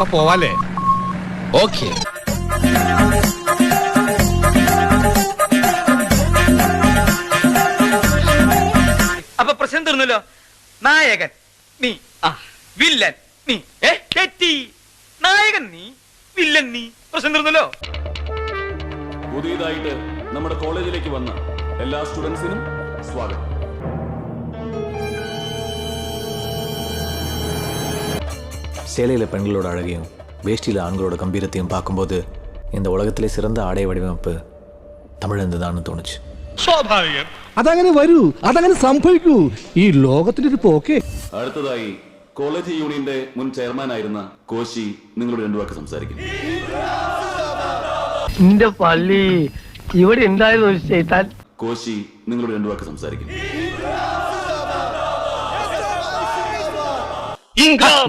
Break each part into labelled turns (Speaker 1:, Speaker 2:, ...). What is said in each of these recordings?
Speaker 1: അപ്പൊ പോവാല്ലേ?
Speaker 2: ഓക്കെ.
Speaker 3: അപ്പൊ പ്രശ്നം തീർന്നല്ലോ. നായകൻ നീ. ആ. വില്ലൻ നീ. ഏ തെറ്റി. നായകൻ നീ. വില്ലൻ നീ. പ്രശ്നം തീർന്നല്ലോ.
Speaker 4: പുതിയതായിട്ട് നമ്മുടെ കോളേജിലേക്ക് വന്ന എല്ലാ സ്റ്റുഡൻസിനും സ്വാഗതം.
Speaker 5: சேலையில் பெண்களோட அழகையும் வேஷ்டியில் ஆண்களோட கம்பீரத்தையும் பார்க்கும்போது இந்த உலகத்திலே சிறந்த ஆடை வடிவமைப்பு தமிழந்து தான் தோணுச்சு
Speaker 1: സ്വാഭാവികം
Speaker 6: അതങ്ങനെ വരൂ അതങ്ങനെ സംഭവിക്കൂ ഈ ലോകത്തിന്റെ ഒരു പോക്കേ
Speaker 4: അടുത്തതായി കോളേജ് യൂണിയന്റെ മുൻ ചെയർമാൻ ആയിരുന്ന കോശി നിങ്ങളോട് രണ്ടു വാക്ക് സംസാരിക്കും
Speaker 7: എന്റെ പള്ളി ഇവിടെ ഉണ്ടായിരുന്നു ഒരു ചെയ്താൽ
Speaker 4: കോശി നിങ്ങളോട് രണ്ടു വാക്ക് സംസാരിക്കും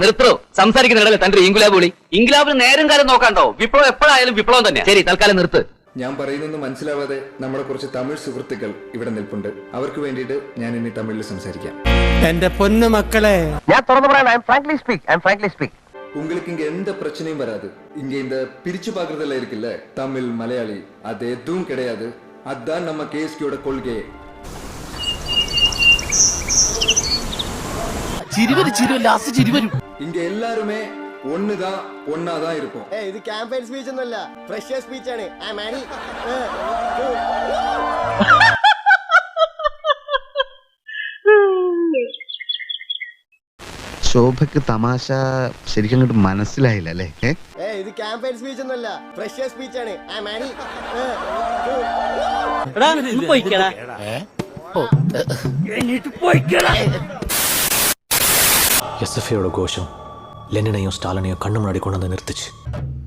Speaker 2: നിർത്തോ സംസാരിക്കുന്നിടല്ലേ തന്റെ ഇംഗുലാബ് വിളി ഇംഗുലാബിന് നേരം കാലം നോക്കാണ്ടോ വിപ്ലവം എപ്പോഴായാലും വിപ്ലവം തന്നെ ശരി തൽക്കാലം നിർത്ത്
Speaker 8: ഞാൻ പറയുന്നൊന്നും മനസ്സിലാവാതെ നമ്മുടെ കുറച്ച് തമിഴ് സുഹൃത്തുക്കൾ ഇവിടെ നിൽപ്പുണ്ട് അവർക്ക് വേണ്ടിയിട്ട് ഞാൻ ഇനി തമിഴിൽ സംസാരിക്കാം
Speaker 6: എന്റെ പൊന്നു മക്കളെ
Speaker 7: ഞാൻ തുറന്നു പറയാൻ I am frankly speak I am frankly speak
Speaker 8: உங்களுக்கு இங்க எந்த பிரச்சனையும் வராது இங்க இந்த பிரிச்சு பாக்குறதுல இருக்குல்ல தமிழ் மலையாளி அது எதுவும் கிடையாது அதான் நம்ம கேஎஸ்கியோட கொள்கையே இங்க எல்லாருமே ஒண்ணுதான் ஒன்னாதான் இருப்போம்
Speaker 9: ഇത് ക്യാമ്പയിൻ സ്പീച്ച് ഒന്നുമല്ല ഫ്രഷ് സ്പീച്ച് ആണ് ആ മാനി
Speaker 10: ശോഭയ്ക്ക് തമാശ ശരിക്കും അങ്ങോട്ട് മനസ്സിലായില്ല അല്ലേ ഏ
Speaker 9: ഏ ഇത് ക്യാമ്പയിൻ സ്പീച്ച് ഒന്നുമല്ല ഫ്രഷ് സ്പീച്ച് ആണ് ആ മാനി
Speaker 5: எஸ்எஃப்ஐயோட கோஷம் லெனினையும் ஸ்டாலினையும் கண்ணு முன்னாடி கொண்டு வந்து நிறுத்துச்சு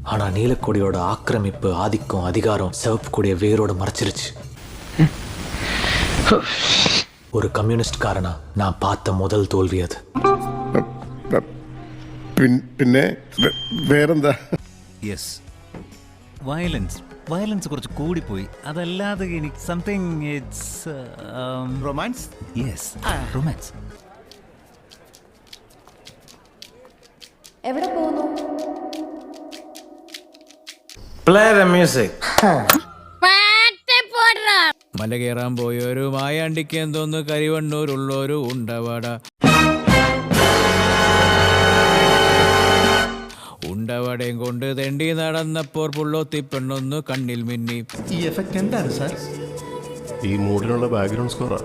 Speaker 5: ஆனா நீலக்கொடியோட ஆக்கிரமிப்பு ஆதிக்கம் அதிகாரம் சிவப்பு கொடிய வேரோட மறைச்சிருச்சு ஒரு கம்யூனிஸ்ட்காரனா நான் பார்த்த முதல் தோல்வி அது
Speaker 10: പിന്നെ വേറെന്താ
Speaker 11: യെസ് വയലൻസ് വയലൻസ് കുറച്ച് കൂടിപ്പോയി അതല്ലാതെ എനിക്ക് something it's romance yes romance
Speaker 12: എവിടെ പോകുന്നു?
Speaker 11: മല കയറാൻ പോയൊരു മായാണ്ടിക്ക് എന്തോന്ന് കരിവണ്ണൂരുള്ളൊരു ഉണ്ടവട. ഉണ്ടവടയും കൊണ്ട് തെണ്ടി നടന്നപ്പോൾ പുള്ളോത്തി പെണ്ണൊന്ന് കണ്ണിൽ മിന്നി.
Speaker 6: ഈ എഫക്ട് എന്താണ് സാർ
Speaker 10: ഈ മൂടിനുള്ള ബാക്ക്ഗ്രൗണ്ട് സ്കോറാ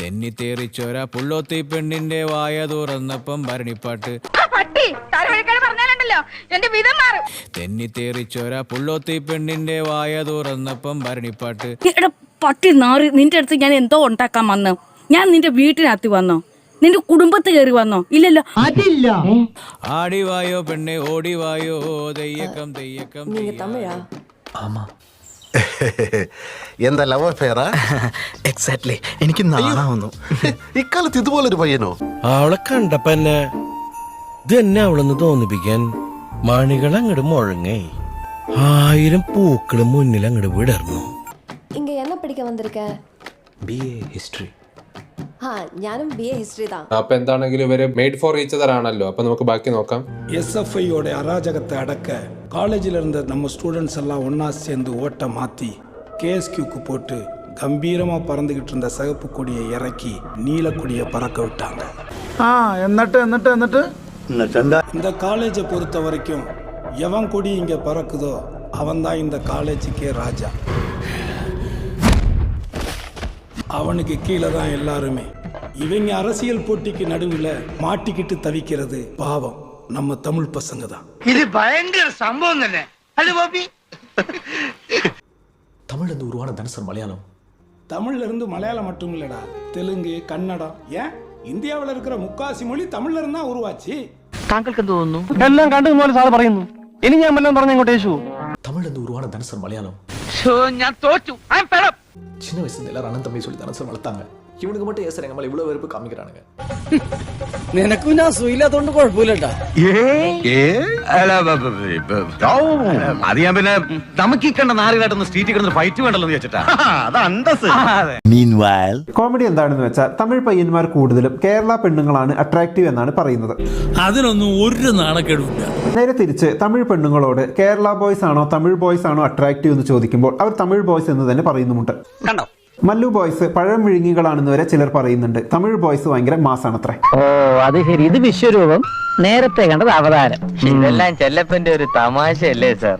Speaker 11: തെന്നിത്തേറിച്ചോര പുള്ളോത്തി പെണ്ണിന്റെ വായ തുറന്നപ്പം ഭരണിപ്പാട്ട്.
Speaker 12: പറഞ്ഞാലുണ്ടല്ലോ എന്റെ വിധം മാറും.
Speaker 11: തെന്നിത്തേറിച്ചോര പുള്ളോത്തി പെണ്ണിന്റെ വായ തുറന്നപ്പം ഭരണിപ്പാട്ട്.
Speaker 12: എടാ പട്ടി നാറി നിന്റെ അടുത്ത് ഞാൻ എന്തോ ഉണ്ടാക്കാൻ വന്നു. ഞാൻ നിന്റെ വീട്ടിനകത്ത് വന്നോ? നിന്റെ കുടുംബത്ത് കയറി വന്നോ? ഇല്ലല്ലോ.
Speaker 7: അതില്ല.
Speaker 11: ആടിവായോ പെണ്ണെ ഓടിവായോ? തെയ്യക്കം തെയ്യക്കം തെയ്യം.
Speaker 5: ஆமா
Speaker 10: എന്താ ലവ് അഫെയറാ?
Speaker 6: എക്സാക്ട്ലി എനിക്ക് നാണാവുന്നു.
Speaker 10: ഇക്കാലത്ത് ഇതുപോലൊരു പയ്യനോ?
Speaker 6: അവളെ കണ്ടപ്പോ എന്നെ ഇത് എന്നെ അവളെന്ന് തോന്നിപ്പിക്കാൻ മണികൾ അങ്ങോട്ട് മുഴങ്ങേ ആയിരം പൂക്കള് മുന്നിൽ അങ്ങോട്ട് വിടർന്നു
Speaker 12: ഇങ്ങ എന്നെ പഠിക്കാൻ വന്നിരിക്ക
Speaker 5: பிஏ ஹிஸ்ட்ரி
Speaker 12: ആ ഞാനും ബി എ ഹിസ്റ്ററി താ
Speaker 3: അപ്പൊ എന്താണെങ്കിലും ഇവര് മെയ്ഡ് ഫോർ ഈച്ച് അതർ ആണല്ലോ അപ്പൊ നമുക്ക് ബാക്കി നോക്കാം
Speaker 6: எஸ் எஃப்ஐயோட அராஜகத்தை அடக்க காலேஜில் இருந்த நம்ம ஸ்டூடெண்ட்ஸ் எல்லாம் ஒன்றா சேர்ந்து ஓட்டை மாற்றி கேஎஸ்கியூக்கு போட்டு கம்பீரமாக பறந்துக்கிட்டு இருந்த சிகப்பு கொடியை இறக்கி நீல கொடியை பறக்க விட்டாங்க
Speaker 7: ആ എന്നിട്ട് എന്നിട്ട് എന്നിട്ട്
Speaker 6: இந்த இந்த காலேஜை பொறுத்த வரைக்கும் எவன் கொடி இங்கே பறக்குதோ அவன்தான் இந்த காலேஜுக்கே ராஜா. அவனுக்கு கீழே தான் எல்லாருமே. இவங்க அரசியல் போட்டிக்கு நடுவில் மாட்டிக்கிட்டு தவிக்கிறது பாவம். நம்ம தமிழ் பசங்க தான்.
Speaker 7: இது பயங்கர சம்பவம் தானே.
Speaker 5: இருந்து உருவான தனுசர் மலையாளம்.
Speaker 6: தமிழ்ல இருந்து மலையாளம் மட்டும் இல்லடா தெலுங்கு கன்னடம் ஏன்? இந்தியாவில் இருக்கிற முக்காசி மொழி தமிழ்ல இருந்தா உருவாச்சு
Speaker 7: താങ്കൾക്ക് എന്ത് തോന്നുന്നു എല്ലാം കണ്ടതുപോലെ സാർ പറയുന്നു ഇനി ഞാൻ വല്ലതും പറഞ്ഞ ഇങ്ങോട്ട് യേശു
Speaker 5: தமிழ்லேருந்து உருவான தனுசர் மலையாளம்
Speaker 7: ഞാൻ തോറ്റു ഐ എം ഫെഡ്
Speaker 5: சின்ன வயசுல எல்லாரும் அண்ணன் தம்பி சொல்லி தனுசர் வளர்த்தாங்க இவனுக்கு மட்டும் ஏசுறேன் நம்மள இவ்வளவு வெறுப்பு காமிக்கிறானுங்க
Speaker 7: നിനക്കും ഞാൻ സുഖമില്ലാത്തോണ്ട് കുഴപ്പമില്ലട്ടാ
Speaker 3: അത് ഞാൻ പിന്നെ നമുക്ക് ഈ കണ്ട നാലുകാട്ടൊന്ന് സ്ട്രീറ്റിൽ കിടന്ന് ഫൈറ്റ് വേണ്ടല്ലോ എന്ന് വെച്ചിട്ടാ അത് അന്തസ്
Speaker 1: കോമഡി എന്താണെന്ന് വെച്ചാൽ തമിഴ് പയ്യന്മാർ കൂടുതലും കേരള പെണ്ണുങ്ങളാണ് അട്രാക്റ്റീവ് എന്നാണ് പറയുന്നത്
Speaker 13: അതിനൊന്നും ഒരു നാണക്കേടുമില്ല
Speaker 1: നേരെ തിരിച്ച് തമിഴ് പെണ്ണുങ്ങളോട് കേരള ബോയ്സ് ആണോ തമിഴ് ബോയ്സ് ആണോ അട്രാക്റ്റീവ് എന്ന് ചോദിക്കുമ്പോൾ അവർ തമിഴ് ബോയ്സ് എന്ന് തന്നെ പറയുന്നുമുണ്ട്
Speaker 3: കണ്ടോ
Speaker 1: മല്ലു ബോയ്സ് പഴം വിഴുങ്ങികളാണെന്ന് വരെ ചിലർ പറയുന്നുണ്ട്. തമിഴ് ബോയ്സ് ഭയങ്കര മാസാണത്രേ.
Speaker 7: ഓ അത് ശരി. ഇത് വിശ്വരൂപം. നേരത്തെ കണ്ടത് അവതാരം. ഇതെല്ലാം ചെല്ലപ്പന്റെ ഒരു തമാശയല്ലേ സാർ?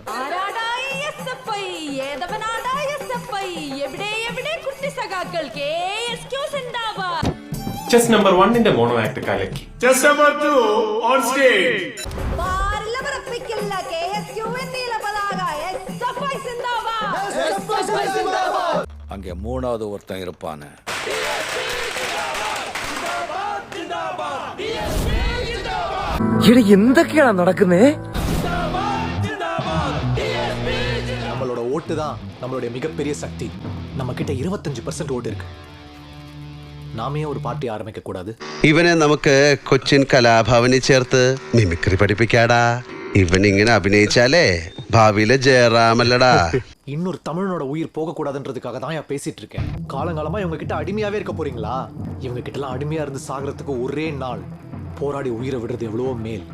Speaker 1: ചെസ് നമ്പർ വണ്ണിന്റെ മോണോ ആക്ട് കലക്കി. Chess number two on stage
Speaker 13: அங்க மூணாவது ஒருத்தன் இருப்பானே
Speaker 7: എന്തൊക്കെയാണ് നടക്കുന്നേ
Speaker 5: நம்மளோட ஓட்டு தான் நம்மளுடைய மிகப்பெரிய சக்தி நம்ம கிட்ட இருபத்தஞ்சு பர்சன்ட் ஓட்டு இருக்கு நாமே ஒரு பார்ட்டி ஆரம்பிக்க கூடாது
Speaker 8: ഇവനെ നമുക്ക് കൊച്ചിൻ കലാഭവനിൽ ചേർത്ത് മിമിക്രി പഠിപ്പിക്കാടാ ഇവൻ ഇങ്ങനെ അഭിനയിച്ചാലേ ഭാവിയിലെ ജയറാമല്ലടാ
Speaker 5: இன்னொரு தமிழனோட உயிர் போகக்கூடாதுன்றதுக்காக தான் நான் பேசிட்டு இருக்கேன் காலங்காலமா இவங்க கிட்ட அடிமையாவே இருக்க போறீங்களா இவங்க கிட்ட எல்லாம் அடிமையா இருந்து சாகிறதுக்கு ஒரே நாள் போராடி உயிரை விடுறது எவ்வளவோ மேல்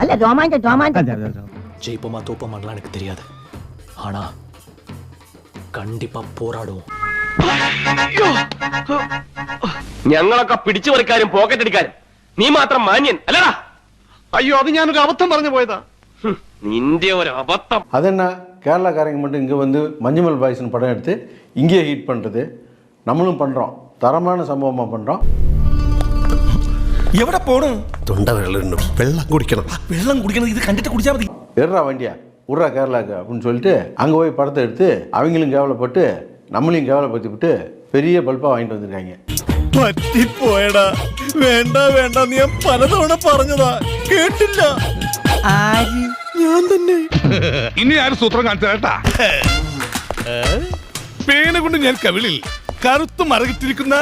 Speaker 7: അല്ല രോമാഞ്ചം രോമാഞ്ചം
Speaker 5: ஜெயிப்போமா தோப்போமான்லாம் எனக்கு தெரியாது ஆனா கண்டிப்பா போராடுவோம்
Speaker 2: ഞങ്ങളൊക്കെ പിടിച്ചു പറിക്കാരും പോക്കറ്റ് അടിക്കാരും നീ മാത്രം മാന്യൻ അല്ലടാ
Speaker 3: അയ്യോ അത് ഞാനൊരു അബദ്ധം പറഞ്ഞു പോയതാ
Speaker 2: നിന്റെ ഒരു അബദ്ധം
Speaker 1: அது என்ன கேரளாக்காரங்க மட்டும் இங்கே வந்து மஞ்சுமல் பாய்ஸ்னு படம் எடுத்து இங்கேயே ஹீட் பண்ணுறது நம்மளும் பண்ணுறோம் தரமான சம்பவமாக பண்ணுறோம்
Speaker 3: എവിടെ പോണു
Speaker 8: തൊണ്ട വെള്ളം വെള്ളം കുടിക്കണം
Speaker 3: വെള്ളം കുടിക്കണത് ഇത് കണ്ടിട്ട് കുടിച്ചാൽ മതി
Speaker 1: எடுறா வண்டியா விட்றா கேரளாக்கு அப்படின்னு சொல்லிட்டு அங்கே போய் படத்தை எடுத்து அவங்களும் கேவலப்பட்டு நம்மளையும் கேவலப்படுத்தி விட்டு பெரிய பல்பாக வாங்கிட்டு வந்திருக்காங்க
Speaker 3: പറ്റിപ്പോയടാ വേണ്ട വേണ്ട നീ ഞാൻ പലതവണ പറഞ്ഞതാ കേട്ടില്ല ഞാൻ തന്നെ. ഇനി ആരും സൂത്രം കാണിച്ചാട്ടാ പേന കൊണ്ട് ഞാൻ കവിളിൽ കറുത്ത് മറകിട്ടിരിക്കുന്ന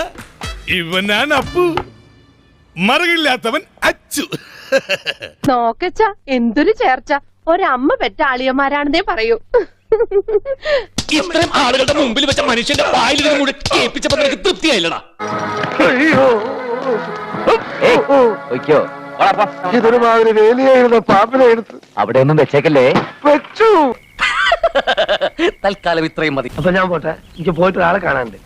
Speaker 3: ഇവനാണ് അപ്പു. മറകില്ലാത്തവൻ അച്ചു.
Speaker 14: നോക്കച്ച എന്തൊരു ചേർച്ച. ഒരമ്മ പെറ്റ ആളിയന്മാരാണെന്നേ പറയൂ.
Speaker 2: ഇത്രയും ആളുകളുടെ മുമ്പിൽ വെച്ച മനുഷ്യന്റെ വായിൽ കൂടെ കേൾപ്പിച്ചപ്പോ നിനക്ക് തൃപ്തിയായില്ലടാ.
Speaker 7: ഇതൊരു മാതിരി വേലിയായിരുന്ന പാമ്പിനെ എടുത്ത് അവിടെ ഒന്നും വെച്ചേക്കല്ലേ? വെച്ചു.
Speaker 2: തൽക്കാലം ഇത്രയും മതി.
Speaker 7: അപ്പൊ ഞാൻ പോട്ടെ. എനിക്ക് പോയിട്ട് ഒരാളെ കാണാണ്ട്